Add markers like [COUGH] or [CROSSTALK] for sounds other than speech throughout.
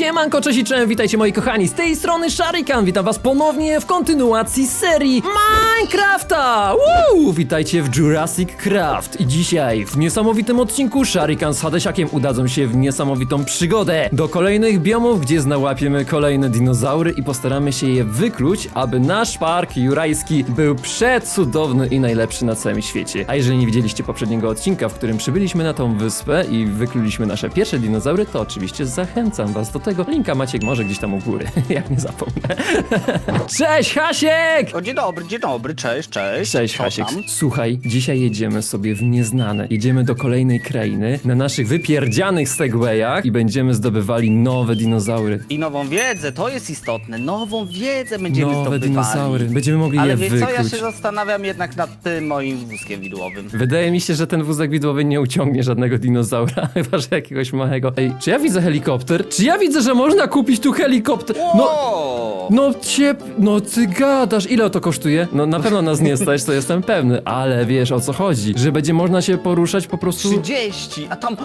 Siemanko, cześć witajcie moi kochani, z tej strony Sharikan, witam was ponownie w kontynuacji serii Minecrafta! Woo! Witajcie w Jurassic Craft i dzisiaj w niesamowitym odcinku Sharikan z Hadesiakiem udadzą się w niesamowitą przygodę do kolejnych biomów, gdzie znałapiemy kolejne dinozaury i postaramy się je wykluć, aby nasz park jurajski był przecudowny i najlepszy na całym świecie. A jeżeli nie widzieliście poprzedniego odcinka, w którym przybyliśmy na tą wyspę i wykluliśmy nasze pierwsze dinozaury, to oczywiście zachęcam was do tego. Linka macie może gdzieś tam u góry, [LAUGHS] jak nie zapomnę. [LAUGHS] Cześć Hasiek! O, dzień dobry, dzień dobry, cześć, cześć. Cześć Co Hasiek. tam? Słuchaj, dzisiaj jedziemy sobie w nieznane. Jedziemy do kolejnej krainy na naszych wypierdzianych segwayach i będziemy zdobywali nowe dinozaury. I nową wiedzę, to jest istotne. Nową wiedzę będziemy Nowe zdobywali. dinozaury. Będziemy mogli Ale je wiesz co, ja wykluć. się zastanawiam jednak nad tym moim wózkiem widłowym. Wydaje mi się, że ten wózek widłowy nie uciągnie żadnego dinozaura, [LAUGHS] chyba że jakiegoś małego. Ej, czy ja widzę helikopter? Czy ja widzę, że można kupić tu helikopter? No, no ciep, no ty gadasz, ile to kosztuje? No na pewno nas nie stać, to jestem pewny, ale wiesz o co chodzi, że będzie można się poruszać po prostu... 30, a tam...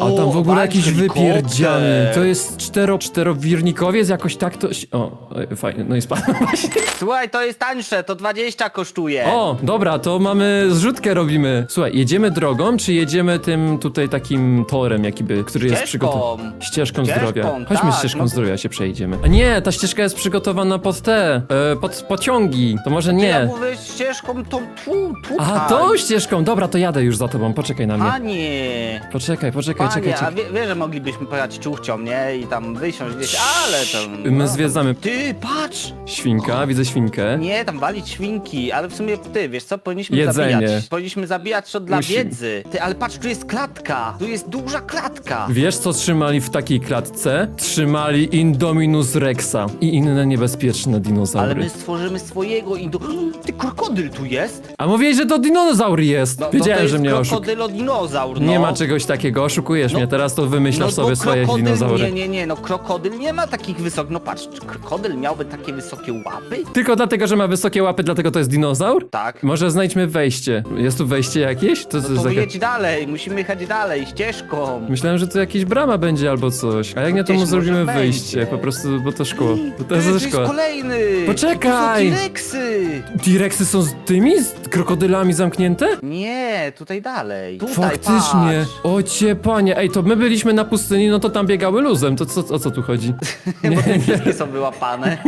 A tam w ogóle jakiś wypierdziany. To jest cztero, czterowirnikowiec, jakoś tak to... się- O, fajnie, no i spadłem [LAUGHS] właśnie. Słuchaj, to jest tańsze, to 20 kosztuje. O, dobra, to mamy zrzutkę robimy. Słuchaj, jedziemy drogą, czy jedziemy tym tutaj takim torem, jakiby, który jest Ścieżką. przygotowany? Ścieżką Ścieżką, zdrowia. Chodźmy tak, ścieżką no. zdrowia, się przejdziemy. A nie, ta ścieżka jest przygotowana pod te, e, pod pociągi. To może Ja nie. mówię ścieżką tą tu, tutaj. A, tą ścieżką, dobra, to jadę już za tobą, poczekaj na mnie. Panie, Poczekaj, poczekaj, czekaj, panie, a czekaj. wie, wie, że moglibyśmy pojechać ciuchcią, nie? I tam wysiąść gdzieś, ale to... My zwiedzamy. Ty, patrz! Świnka, widzę świnkę. Nie, tam walić świnki, ale w sumie ty, wiesz co, powinniśmy Jedzenie. zabijać. Powinniśmy zabijać to dla Musimy. wiedzy. Ty, ale patrz, tu jest klatka. Tu jest duża klatka. Wiesz, co trzymali w takiej klatce? Trzymali Indominus Rexa i inne niebezpieczne dinozaury. Ale my stworzymy swojego i do... Ty, krokodyl tu jest? A mówiłeś, że to dinozaur jest! No, Wiedziałem, no to jest że mnie oszukujesz. krokodylodinozaur, no. Nie ma czegoś takiego, oszukujesz No, mnie, teraz to wymyślasz no, sobie swoje krokodyl, dinozaury. Nie, nie, nie, no krokodyl nie ma takich wysokich, no patrz, czy krokodyl miałby takie wysokie łapy? Tylko dlatego, że ma wysokie łapy, dlatego to jest dinozaur? Tak. Może znajdźmy wejście. Jest tu wejście jakieś? To, to No to jaka- jedź dalej, musimy jechać dalej, ścieżką. Myślałem, że tu jakieś brama będzie albo coś. A jak nie, to mu zrobimy może wyjście, będzie. po prostu, bo to szkło. Bo to Ty, jest ze szkoły. kolejny! Poczekaj! To są T-Rexy! T-Rexy są z tymi? Z krokodylami zamknięte? Nie, tutaj dalej. Tutaj, Faktycznie. Patrz. O cie panie. Ej, to my byliśmy na pustyni, no to tam biegały luzem. To co, o co tu chodzi? [LAUGHS] Bo te wszystkie są wyłapane.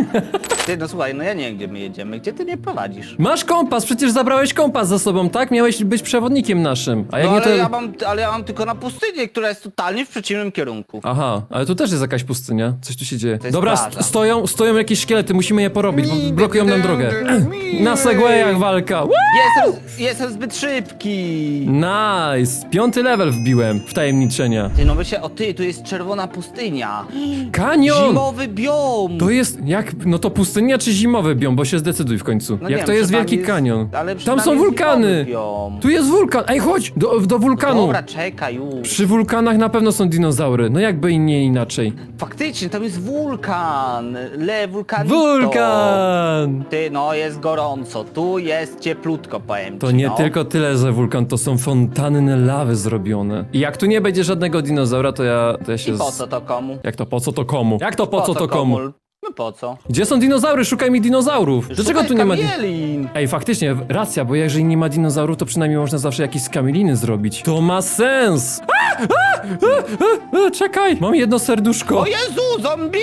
Ty, no słuchaj, no ja nie wiem, gdzie my jedziemy. Gdzie ty mnie prowadzisz? Masz kompas, przecież zabrałeś kompas za sobą, tak? Miałeś być przewodnikiem naszym. A jak No nie ale, to... ja mam, ale ja mam tylko na pustynię, która jest totalnie w przeciwnym kierunku. Aha, ale tu też jest jakaś pustynia. Coś tu się dzieje. jest Dobra, st- stoją, stoją jakieś szkielety, musimy je porobić, bo blokują nam drogę. [CLEARS THROAT] Na segwayach walka. Woo! Jestem, jestem zbyt szybki. Nice! Piąty level wbiłem w tajemniczenia. Ty, no myślę, o ty, tu jest czerwona pustynia. Kanion! Zimowy biom. To jest jak, no to pustynia czy zimowy biom, bo się zdecyduj w końcu. No jak nie to wiem, jest wielki jest- kanion. ale Tam przynajmniej są jest wulkany! zimowy biom. Tu jest wulkan! Ej, chodź! Do, do wulkanu! Dobra, czekaj już. Przy wulkanach na pewno są dinozaury, no jakby i nie inaczej. Faktycznie, tam jest wulkan. Le wulkanito. Wulkan! Ty, no jest gorąco, tu jest cieplutko, powiem To ci, nie no. tylko tyle, że wulkan, to są fontanny lawy zrobione. I jak tu nie będzie żadnego dinozaura, to ja, to ja się... I po z- co to komu? Jak to po co to komu? Jak to po, co to komu? No po co? Gdzie są dinozaury? Szukaj mi dinozaurów! Dlaczego Szukaj tu nie ma... di- kamielin. Ej, faktycznie, racja, bo jeżeli nie ma dinozaurów, to przynajmniej można zawsze jakieś skamieliny zrobić. To ma sens! A, a, a, a, a, czekaj! Mam jedno serduszko. O Jezu, zombie!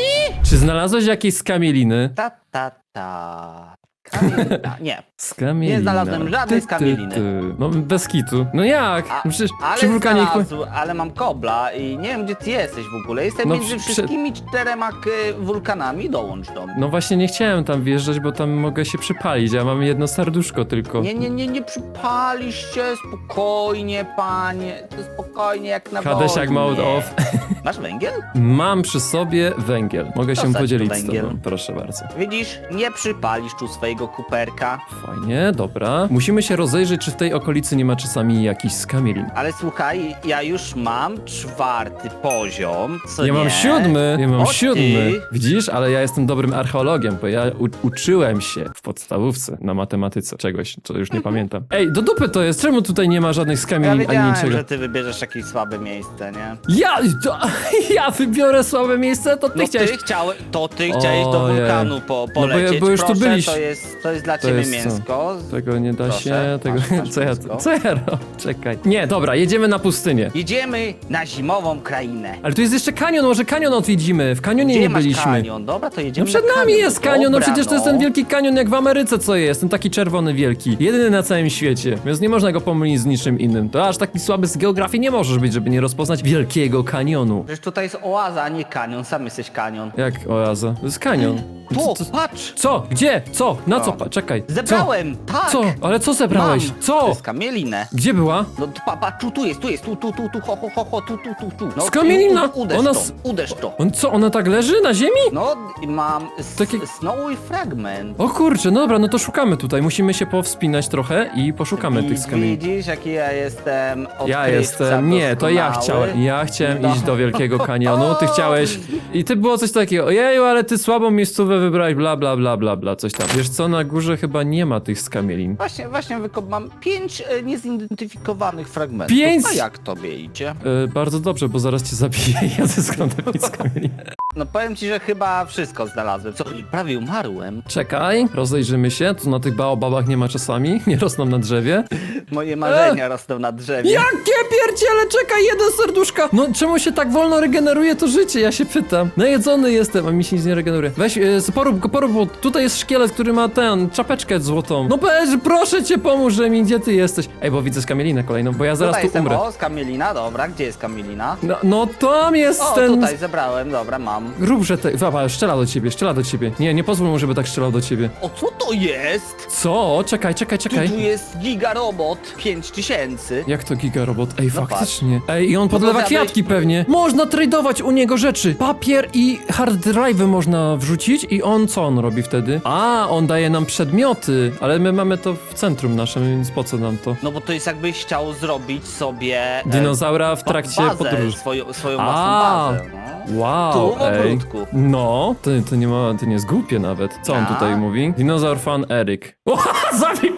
Czy znalazłeś jakieś skamieliny? Ta, ta, ta. Kamielina. [LAUGHS] Nie. Skamielina. Nie znalazłem żadnej skamieliny. No bez kitu. No jak? A, Przecież ale przy wulkanie... znalazł, ale mam kobla i nie wiem gdzie ty jesteś w ogóle. Jestem No między przy- wszystkimi czterema k- wulkanami, dołącz do mnie. No właśnie nie chciałem tam wjeżdżać, bo tam mogę się przypalić, a mam jedno serduszko tylko. Nie, nie, nie, nie przypalisz się, spokojnie panie, to spokojnie jak na Hadesiak wojnie. mode off. [LAUGHS] Masz węgiel? Mam przy sobie węgiel. Mogę się Dosadź tu podzielić z węgiel. tobą, proszę bardzo. Widzisz, nie przypalisz tu swojego kuperka. Fajnie, dobra. Musimy się rozejrzeć, czy w tej okolicy nie ma czasami jakichś skamielin. Ale słuchaj, ja już mam czwarty poziom, co Ja nie? mam siódmy, ja mam O, siódmy. Widzisz, ale ja jestem dobrym archeologiem, bo ja u- uczyłem się w podstawówce na matematyce czegoś, co już nie pamiętam. [LAUGHS] Ej, do dupy to jest, czemu tutaj nie ma żadnych Ja skamielin ani wiedziałem, niczego? że ty wybierzesz jakieś słabe miejsce, nie? Ja! To, [LAUGHS] ja wybiorę słabe miejsce, to ty No chciałeś... ty chciałeś, to ty chciałeś do Ojej. wulkanu po, bo ja- polecieć. bo już tu Proszę, byliś- To jest, to jest dla To ciebie jest co? mięsko. Tego nie da Proszę, się, tego... masz- masz co ja, mięsko. co ja robię? Czekaj. Nie, dobra, jedziemy na pustynię. Jedziemy na zimową krainę. Ale tu jest jeszcze kanion, może kanion odwiedzimy. W kanionie Gdzie nie masz byliśmy. kanion? Dobra, to No jedziemy przed na nami kanion. jest kanion, no Dobra, przecież to jest no. ten wielki kanion jak w Ameryce co jest, ten taki czerwony wielki. Jedyny na całym świecie, więc nie można go pomylić z niczym innym. To aż taki słaby z geografii nie możesz być, żeby nie rozpoznać wielkiego kanionu. Przecież tutaj jest oaza, a nie kanion. Sam jesteś kanion. Jak oaza? To jest kanion. Tu, Co? co- patrz! Co? Gdzie? Co? Na co? Czekaj. Zebrałem, Co? tak! Co? Ale co zebrałeś? Mam. To Co? jest kamielinę. Gdzie była? No tu, pa, pa, tu, tu jest, tu jest, tu, tu, tu, tu, ho, ho, ho, ho, tu, tu, tu, tu. No, Skamielina! u- Uderz Ona to, s- uderz to. On co? Ona tak leży na ziemi? No, i mam s- Takie- snowy fragment. O kurczę, no dobra, no to szukamy tutaj. Musimy się powspinać trochę i poszukamy I tych skamielin. Widzisz, jaki ja jestem odkrywca Ja jestem. Nie, to ja doskonały? chciałem. Ja chciałem No. iść do Wielkiego [LAUGHS] Kanionu, ty chciałeś. I ty było coś takiego, ojeju, ale ty słabą miejscówę wybrałeś, bla bla bla bla bla, coś tam. Wiesz co, na górze chyba nie ma tych skamielin. Właśnie, właśnie wykop mam pięć e, niezidentyfikowanych fragmentów. Pięć? A jak tobie idzie? E, bardzo dobrze, bo zaraz cię zabiję i ja zyskam te pięć skamielin. [LAUGHS] No powiem ci, że chyba wszystko znalazłem. Co, prawie umarłem. Czekaj, rozejrzymy się, tu na tych baobabach nie ma czasami, [LAUGHS] nie rosną na drzewie. Moje marzenia rosną na drzewie. Jakie pierdziele, czekaj, jeden serduszka! No czemu się tak wolno regeneruje to życie, ja się pytam. Najedzony jestem, a mi się nic nie regeneruje. Weź, e, porób go, porób, bo tutaj jest szkielet, który ma ten, czapeczkę złotą. No powiedz, proszę cię, pomóż mi, gdzie ty jesteś? Ej, bo widzę skamielinę kolejną, bo ja zaraz tutaj tu jestem, umrę. o, z Kamielina, dobra, gdzie jest Kamielina? No, no tam jest O, ten... tutaj zebrałem, dobra, mam. Róbże te... Zobacz, strzela do ciebie, strzela do ciebie. Nie, nie pozwól mu, żeby tak strzelał do ciebie. O, co to jest? Co? Czekaj, czekaj, Tu, czekaj. tu jest giga robot 5000. Jak to giga robot? Ej, No faktycznie. Ej, i on podlewa kwiatki pewnie. Można tradować u niego rzeczy. Papier i hard drive można wrzucić i on co on robi wtedy? A, on daje nam przedmioty, ale my mamy to w centrum naszym, więc po co nam to? No bo to jest jakbyś chciał zrobić sobie... e, Dinozaura w trakcie bazę, podróży. Swoją, swoją A. własną bazę, no. Wow, Tu ej. No, to, to nie ma, to nie jest głupie nawet. Co on A? tutaj mówi? Dinozaur fan Eryk. O, zabił!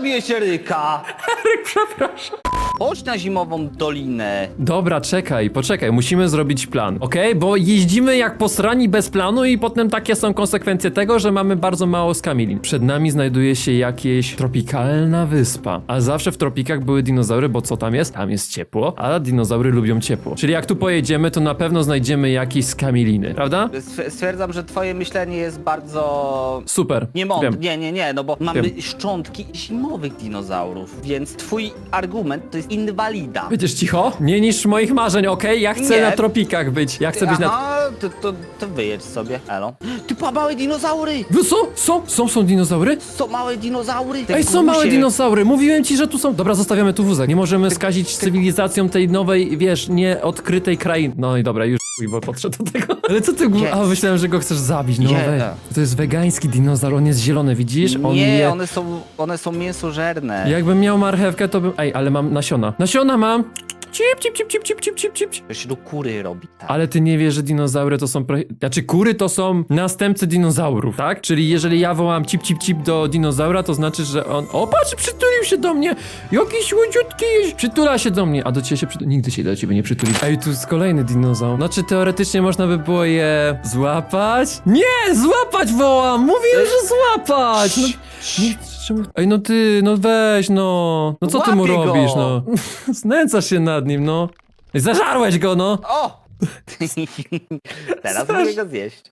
Czemu zabiłeś Eryka? Eryk, przepraszam. Chodź na zimową dolinę. Dobra, czekaj, poczekaj, musimy zrobić plan, okej? Bo jeździmy jak posrani bez planu i potem takie są konsekwencje tego, że mamy bardzo mało skamielin. Przed nami znajduje się jakieś tropikalna wyspa, a zawsze w tropikach były dinozaury, bo co tam jest? Tam jest ciepło, a dinozaury lubią ciepło. Czyli jak tu pojedziemy, to na pewno znajdziemy jakieś skamieliny, prawda? Stw- Stwierdzam, że twoje myślenie jest bardzo... Super, Nie wiem. Nie, nie, nie, no bo mamy Wiem. szczątki zimowych dinozaurów, więc twój argument to jest inwalida. Będziesz cicho? Nie niż moich marzeń, okej? Ja chcę Nie. na tropikach być, ja chcę być na... Aha, to, to, to wyjedź sobie, elo. Ty pa, małe dinozaury! Wy są? Są? Są, są dinozaury? Są małe dinozaury! Te Ej, są małe dinozaury, mówiłem ci, że tu są. Dobra, zostawiamy tu wózek. Nie możemy skazić cywilizacją tej nowej, wiesz, nieodkrytej krainy. No i dobra, już chuj, bo podszedł do tego. [LAUGHS] Ale co ty, Jest. a myślałem, że go chcesz zabić, no Nie. weź. To jest wegański dinozaur, on jest zielony, widzisz? On Nie, je... one są, one są mięsożerne. Jakbym miał marchewkę, to bym... Ej, ale mam nasiona. Nasiona mam! Cip, cip, cip, cip, cip, cip, cip, cip. To się do kury robi, tak. Ale ty nie wiesz, że dinozaury to są. Pro... Znaczy, kury to są następcy dinozaurów, tak? Czyli jeżeli ja wołam cip, cip, cip do dinozaura, to znaczy, że on. O, patrz, przytulił się do mnie! Jakiś łodziutki jest! Przytula się do mnie, a do ciebie się przytuli. Nigdy się do ciebie nie przytuli. Ej, tu jest kolejny dinozaur. Znaczy, teoretycznie można by było je złapać? Nie! Złapać wołam! Mówiłem, że złapać! No, nie, czemu... Ej, no ty, no weź, no. No co ty mu go. robisz, no? [LAUGHS] Znęcasz się nad nim, no. Zażarłeś go, no! O! [LAUGHS] Teraz Strasz- mogę go zjeść.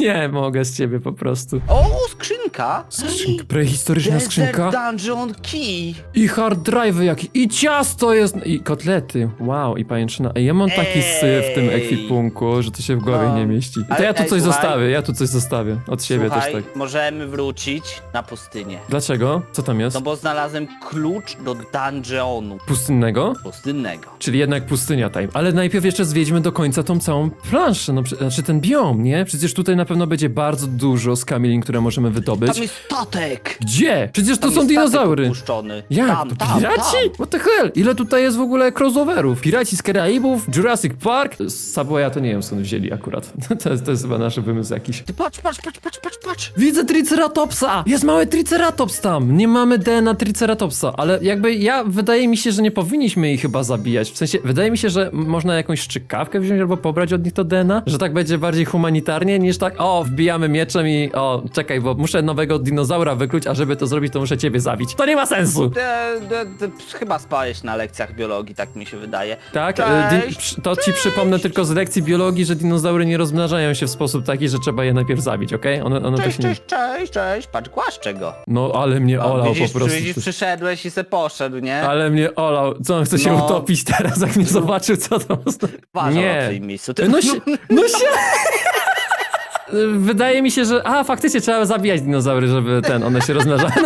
Nie mogę z ciebie po prostu. O, skrzynka! Skrzynka, prehistoryczna Desert skrzynka. Dungeon Key! I hard drive jakiś. I ciasto jest. I kotlety. Wow, i pajęczyna. Ej, ja mam taki syf w tym Ej. ekwipunku, że to się w głowie No. nie mieści. To Ale ja tu ej, coś słuchaj. zostawię, ja tu coś zostawię. Od siebie Słuchaj, też tak. możemy wrócić na pustynię. Dlaczego? Co tam jest? No bo znalazłem klucz do dungeonu Pustynnego? pustynnego. Czyli jednak pustynia time. Ale najpierw jeszcze zwiedźmy do końca tą całą planszę, no, znaczy ten biom, nie? Przecież tutaj na pewno będzie bardzo dużo skamielin, które możemy wydobyć. Tam jest statek! Gdzie? Przecież to Tam są jest statek dinozaury. opuszczony. Jak? Tam, to tam, piraci? tam. What the hell? Ile tutaj jest w ogóle crossoverów? Piraci z Karaibów, Jurassic Park? Subwaya to nie wiem skąd wzięli akurat. [LAUGHS] To jest, to jest chyba nasz wymysł jakiś. Ty patrz, patrz, patrz, patrz, patrz, patrz! Widzę Triceratopsa! Jest mały Triceratops tam! Nie mamy DNA Triceratopsa, ale jakby ja, wydaje mi się, że nie powinniśmy ich chyba zabijać. W sensie, wydaje mi się, że można jakąś szczykawkę wziąć albo pobrać od nich to DNA, że tak będzie bardziej humanitarnie niż tak, o, wbijamy mieczem i o, czekaj, bo muszę nowego dinozaura wykluć, a żeby to zrobić, to muszę ciebie zabić. To nie ma sensu! Ty, ty, ty, chyba spałeś na lekcjach biologii, tak mi się wydaje. Tak, e, Cześć. to ci przypomnę tylko z lekcji biologii, że dinozaury nie rozmnażają się w sposób taki, że trzeba je najpierw zabić, okej? One, one Cześć, też nie... cześć, cześć, cześć, patrz, głaszczę go. No, ale mnie olał widzisz, po prostu. widzisz, przyszedłeś i se poszedł, nie? Ale mnie olał. Co on chce się No. utopić teraz, jak mnie zobaczył, co to oznacza? Nie. Miejscu. Ty, No się. No się. [LAUGHS] Wydaje mi się, że. A, faktycznie trzeba zabijać dinozaury, żeby ten, one się rozmnażały. [LAUGHS]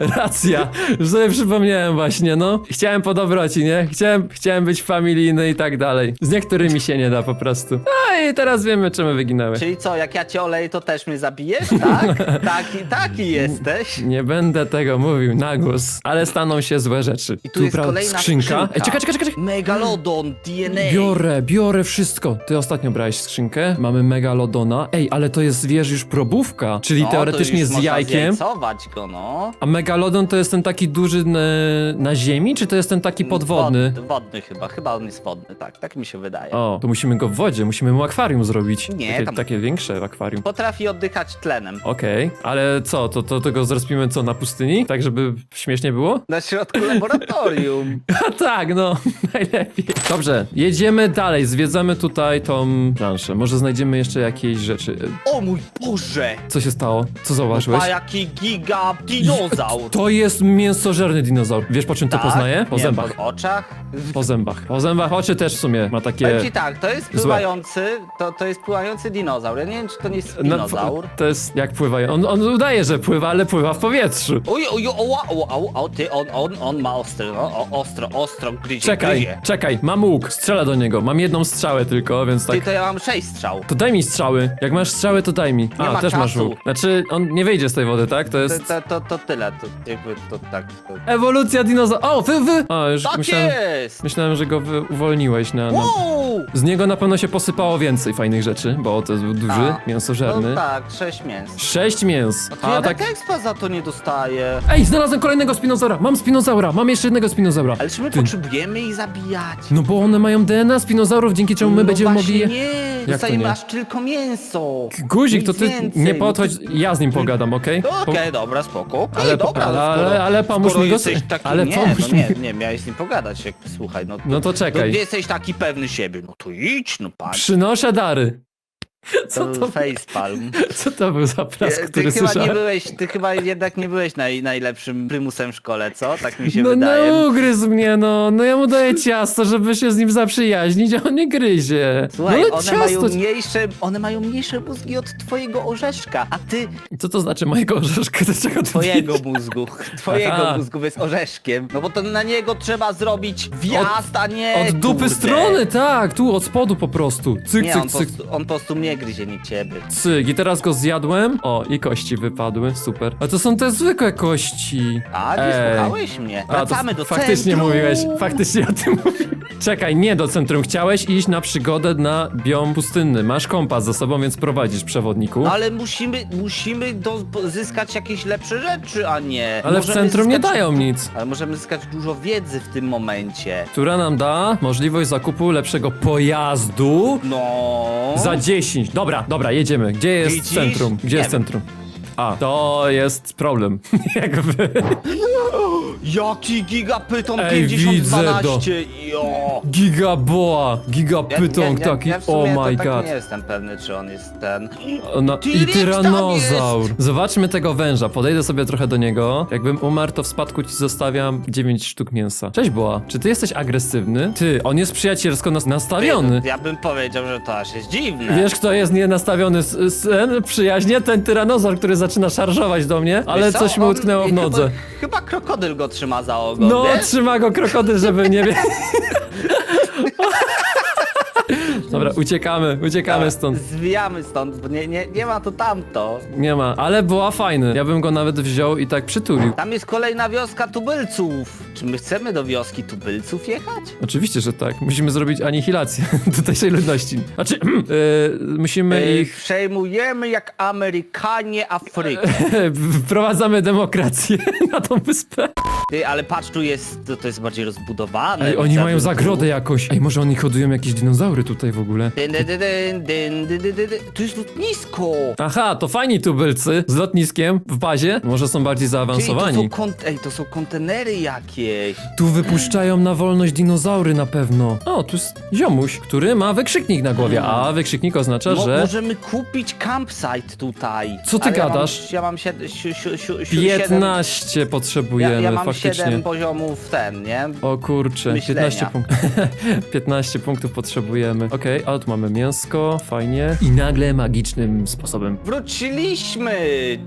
No. Racja. Już sobie przypomniałem właśnie, no. Chciałem po dobroci, nie? Chciałem, chciałem być familijny i tak dalej. Z niektórymi się nie da po prostu. A i teraz wiemy, czemu wyginęły. Czyli co, jak ja cię oleję, to też mnie zabijesz, tak? [LAUGHS] taki, taki jesteś. Nie będę tego mówił na głos, ale staną się złe rzeczy. I tu, jest pra- kolejna skrzynka. skrzynka. Ej, czekaj, czekaj, czekaj. Megalodon, DNA. Biorę, biorę wszystko. Ty ostatnio brałeś skrzynkę, mamy Megalodona. Ej, ale to jest, wiesz, już probówka, czyli No, to teoretycznie już z można jajkiem. zjajcować go, no. A Megalodon to jest ten taki duży na, na ziemi, czy to jest ten taki podwodny? Wod, wodny chyba, chyba on jest wodny, tak, tak mi się wydaje. O, to musimy go w wodzie, musimy mu akwarium zrobić. Nie, takie, tam- takie większe akwarium. Potrafi oddychać tlenem. Okej, ale co, to, to tego zrespimy co, na pustyni? Tak, żeby śmiesznie było? Na środku laboratorium. [LAUGHS] A tak, no, [LAUGHS] najlepiej. Dobrze, jedziemy dalej, zwiedzamy tutaj tą planszę. Może znajdziemy jeszcze jakieś rzeczy. O mój Boże! Co się stało? Co zauważyłeś? A jaki giga dinozaur! [LAUGHS] To jest mięsożerny dinozaur. Wiesz po czym to Tak? poznaję? Po Nie, zębach. Po oczach? Po zębach. Po zębach oczy też w sumie ma takie... Powiem ci tak, to jest pływający, to, to jest pływający dinozaur. Ja nie wiem, czy to nie jest No, dinozaur. to jest jak pływają. On, on udaje, że pływa, ale pływa w powietrzu. Oj, oj, o, o, o, o, ty, on, on, on ma ostro, no, o, ostro, ostro gryzie, Czekaj, gryzie. czekaj, mam łuk, strzelę do niego. Mam jedną strzałę tylko, więc tak. Ty, to ja mam sześć strzał. To daj mi strzały. Jak masz strzały, to daj mi. A, ma też masz czasu. łuk. Znaczy, on nie wyjdzie z tej wody, tak? To jest. to, to, to tyle, to jakby to tak. To... Ewolucja dinozaura. O, wy, wy! A, już Tak myślałem. jest! Myślałem, że go wy uwolniłeś na. na... Wow! Z niego na pewno się posypało więcej fajnych rzeczy, bo to jest duży, mięsożerny. No tak, sześć mięs. Sześć mięs. A ja A tak. tak expa za to nie dostaję. Ej, znalazłem kolejnego spinozaura! Mam spinozaura! Mam jeszcze jednego spinozaura! Ale czy my Ty. potrzebujemy ich zabijać? No bo one mają DNA spinozaurów, dzięki czemu my no będziemy właśnie mogli je. nie, to dostajemy nie? aż tylko mięso. Guzik, to Nic ty więcej. nie podchodź, ja z nim pogadam, okej? Okej, dobra, spoko. Okej, Ale- dobra, ale- no ale- skoro, ale pomóż skoro mi go jesteś taki, ale nie, pomóż no nie, mi. nie, miałeś z nim pogadać, jak, słuchaj, no. No to czekaj. No, jesteś taki pewny siebie, no to idź, no patrz. Przynoszę dary. [LAUGHS] Co To to, był facepalm. [LAUGHS] co to był za prask, Ty który chyba nie byłeś, ty chyba jednak nie byłeś naj, najlepszym prymusem w szkole, co? Tak mi się No, wydaje. no ugryzł mnie, no. No ja mu daję ciasto, żeby się z nim zaprzyjaźnić, a on nie gryzie. Słuchaj, no one mają, ciasto... mniejsze, one mają mniejsze mózgi od twojego orzeszka, a ty Co to znaczy mojego orzeszka? Do czego ty twojego mózgu, twojego Aha. mózgu jest orzeszkiem. No bo to na niego trzeba zrobić wjazd, a nie Od dupy kurde. strony, tak, tu od spodu po prostu. Cyk, Nie, cyk, on cyk, on po prostu mnie gryzie, nie ciebie. cyk. I teraz go zjadłem. O, i kości wypadły, super. A to są te zwykłe kości. A, nie Ej. słuchałeś mnie. A, to Wracamy do Faktycznie centrum. mówiłeś, faktycznie o tym mówiłeś. Czekaj, nie do centrum. Chciałeś iść na przygodę na biom pustynny. Masz kompas ze sobą, więc prowadzisz przewodniku. No Ale musimy, musimy do, zyskać jakieś lepsze rzeczy, a nie. Ale w Możemy centrum nie zyskać- dają nic. Ale możemy zyskać dużo wiedzy w tym momencie. Która nam da możliwość zakupu lepszego pojazdu No. za 10. Dobra, dobra, jedziemy. Gdzie jest Widzisz? centrum? Gdzie Nie jest wiem. centrum? A, to jest problem. [LAUGHS] Jakby. [LAUGHS] Jaki gigapyton Ej, widzę 5012. Jo. Gigaboa, ja, taki. ja w oh my tak god. nie jestem pewny, czy on jest ten. No, I T-Rex tam tyranozaur. Zobaczmy tego węża. Podejdę sobie trochę do niego. Jakbym umarł, to w spadku ci zostawiam 9 sztuk mięsa. Cześć, Boa. Czy ty jesteś agresywny? Ty, on jest przyjacielsko nas nastawiony. Ja bym powiedział, że to aż jest dziwne. Wiesz, kto jest nienastawiony z, przyjaźnie? Ten tyranozaur, który zaczyna szarżować do mnie, ale Wiesz co? coś mu On- utknęło w chyba- nodze. Chyba krokodyl go trzyma za ogon, No, wiesz? trzyma go krokodyl, żeby nie wie. [LAUGHS] Dobra, uciekamy, uciekamy stąd. Zwijamy stąd, bo nie, nie, nie ma to tamto. Nie ma, ale była fajny. Ja bym go nawet wziął i tak przytulił. Tam jest kolejna wioska tubylców. Czy my chcemy do wioski tubylców jechać? Oczywiście, że tak. Musimy zrobić anihilację [LAUGHS] tutejszej ludności. Znaczy, yy, [CLEARS THROAT] musimy Ej, ich... Przejmujemy jak Amerykanie Afrykę. [LAUGHS] Wprowadzamy demokrację [LAUGHS] na tą wyspę. Ty, ale patrz, tu jest, to, to jest bardziej rozbudowane. Ej, oni mają zagrodę jakoś. Ej, może oni hodują jakieś dinozaury tutaj w ogóle? Dyn, dyn, dyn, dyn, dyn, dyn, dyn, dyn. Tu jest lotnisko. Aha, to fajni tubylcy z lotniskiem w bazie. Może są bardziej to zaawansowani. są kont- Ej, to są kontenery jakieś. Tu wypuszczają na wolność dinozaury na pewno. O, tu jest ziomuś, który ma wykrzyknik na głowie, a wykrzyknik oznacza, Mo- że Możemy kupić campsite tutaj. Co ty Ale gadasz? Ja mam, ja mam sied- si- si- si- si- siedem- 15 Ja, potrzebujemy ja mam faktycznie. 7 poziomów ten, nie? O kurczę, myślenia. 15, punktów. [LAUGHS] 15 punktów potrzebujemy. Okej, a tu mamy mięsko, fajnie. I nagle magicznym sposobem. Wróciliśmy!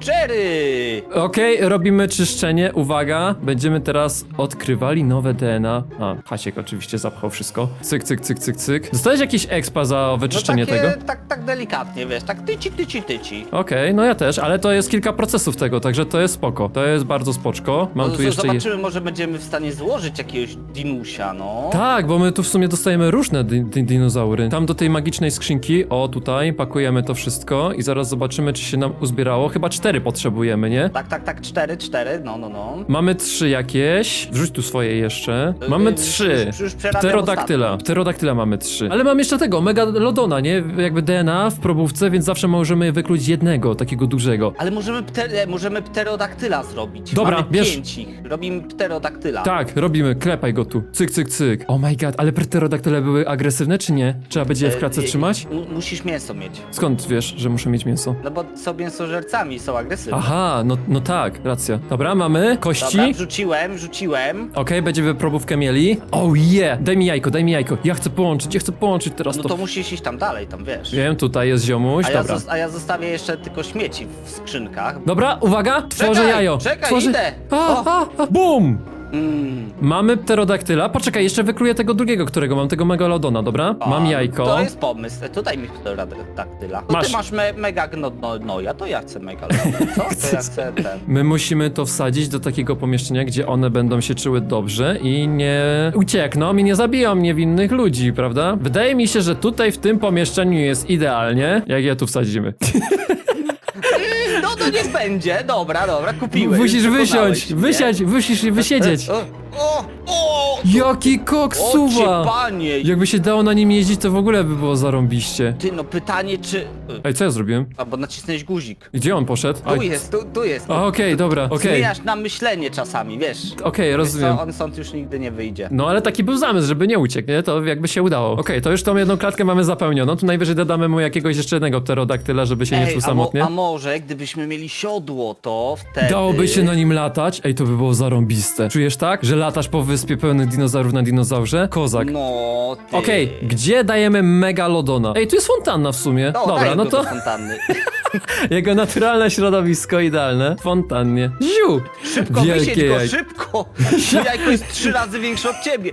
Jerry! Okej, robimy czyszczenie. Uwaga, będziemy teraz odkrywali nowe DNA. A, Hasiek oczywiście zapchał wszystko. Cyk, cyk, cyk, cyk, cyk. Dostałeś jakiś expa za wyczyszczenie no takie, tego? Tak, tak delikatnie, wiesz, tak tyci, tyci, tyci. Okej, no ja też, ale to jest kilka procesów tego, także to jest spoko. To jest bardzo spoczko. Mam No, tu jeszcze... je- Zobaczymy, może będziemy w stanie złożyć jakiegoś dinusia, no. Tak, bo my tu w sumie dostajemy różne di di dinozaury. Tam do tej magicznej skrzynki, o tutaj, pakujemy to wszystko i zaraz zobaczymy, czy się nam uzbierało. Chyba cztery potrzebujemy, nie? Tak, tak, tak, cztery, cztery, no, no, no. Mamy trzy jakieś. Wrzuć tu swoje jeszcze. Mamy Yy, trzy. już- już przerabiam Pterodaktyla. Pterodaktyla mamy trzy. Ale mam jeszcze tego, megalodona, nie? Jakby DNA w probówce, więc zawsze możemy wykluć jednego, takiego dużego. Ale możemy, pter e, możemy pterodaktyla zrobić. Dobra, Mamy bierz. pięć ich. Robimy pterodaktyla. Tak, robimy, klepaj go tu. Cyk, cyk, cyk. Oh my god, ale pterodaktyle były agresywne, czy nie? Trzeba będzie je w E, e, trzymać? mu- Musisz mięso mieć. Skąd wiesz, że muszę mieć mięso? No bo są mięsożercami, są agresywni. Aha, no, no tak, racja. Dobra, mamy kości. Dobra, wrzuciłem, wrzuciłem. Okej, będziemy probówkę mieli. Oh yeah! Daj mi jajko, daj mi jajko. Ja chcę połączyć, ja chcę połączyć teraz No to. to musisz iść tam dalej, tam wiesz. Wiem, tutaj jest ziomuś, A ja, dobra. zos- a ja zostawię jeszcze tylko śmieci w skrzynkach. Dobra, uwaga, tworzę Czekaj, jajo. czekaj, tworzę... idę. A, a, a, bum! Mm. Mamy pterodaktyla. Poczekaj, jeszcze wykluję tego drugiego, którego mam, tego megalodona, dobra? Mam jajko. To jest pomysł. E, Tutaj mi pterodaktyla. No Masz. ty masz me mega gno, no, no, ja to ja chcę mega [LAUGHS] Co? To ja chcę ten. My musimy to wsadzić do takiego pomieszczenia, gdzie one będą się czuły dobrze i nie uciekną i nie zabiją niewinnych ludzi, prawda? Wydaje mi się, że tutaj w tym pomieszczeniu jest idealnie, jak je tu wsadzimy. [LAUGHS] No to niech będzie. Dobra, dobra, kupiłem. Musisz Przekonałeś wysiąść, mnie. wysiąść, musisz wysiedzieć. O, o, o, Jaki koksuwa! cię, panie. Jakby się dało na nim jeździć, to w ogóle by było zarąbiście. Ty, no pytanie czy... Ej, co ja zrobiłem? Albo nacisnąłeś guzik. Gdzie on poszedł? Tu Aj. jest, tu, tu jest. A, okej, dobra, okej. Zmieniasz na myślenie czasami, wiesz. Okej, Wiesz rozumiem. co, on stąd już nigdy nie wyjdzie. No ale taki był zamysł, żeby nie uciekł, nie? To jakby się udało. Okej, to już tą jedną klatkę mamy zapełnioną. Tu najwyżej dodamy mu jakiegoś jeszcze jednego pterodaktyla, żeby się nie czuł a, mo- samotnie. a może gdybyśmy mieli siodło, to wtedy... Dałoby się na nim latać? Ej, to by było zarąbiste. Czujesz tak? Że latasz po wyspie pełnych dinozaurów na dinozaurze? Kozak. No, ty... Okej, gdzie dajemy megalodona? Ej, tu jest fontanna w sumie. No, Dobra, no to fontanny. [LAUGHS] [LAUGHS] jego naturalne środowisko idealne. Fontannie. Ziu! Szybko, Wielkie wysiedź go, jaj- szybko! [LAUGHS] Jajko jest trzy razy większe od ciebie.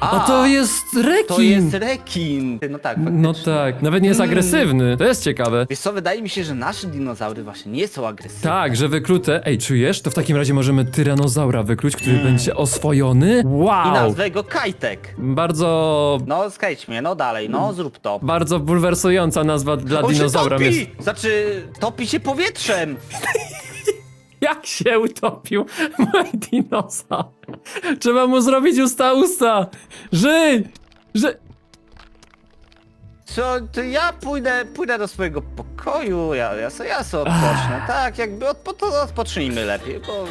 A to jest rekin! To jest rekin. No tak, faktycznie. No tak, nawet nie jest agresywny. To jest ciekawe. Wiesz co, wydaje mi się, że nasze dinozaury właśnie nie są agresywne. Tak, że wyklute. Ej, czujesz? To w takim razie możemy tyranozaura wykluć, który będzie oswojony. I Wow! nazwę go Kajtek. Bardzo, No, skajć mnie, no dalej, no zrób to. bardzo bulwersująca nazwa dla On się dinozaura. topi! Jest. Znaczy, topi się powietrzem. [LAUGHS] Jak się utopił [LAUGHS] mój dinozaur? Trzeba mu zrobić usta usta! Żyj! Ży... Co, to ja pójdę, pójdę do swojego pokoju, ja, ja, ja sobie odpocznę. Tak, jakby odpo, to odpocznijmy lepiej, bo...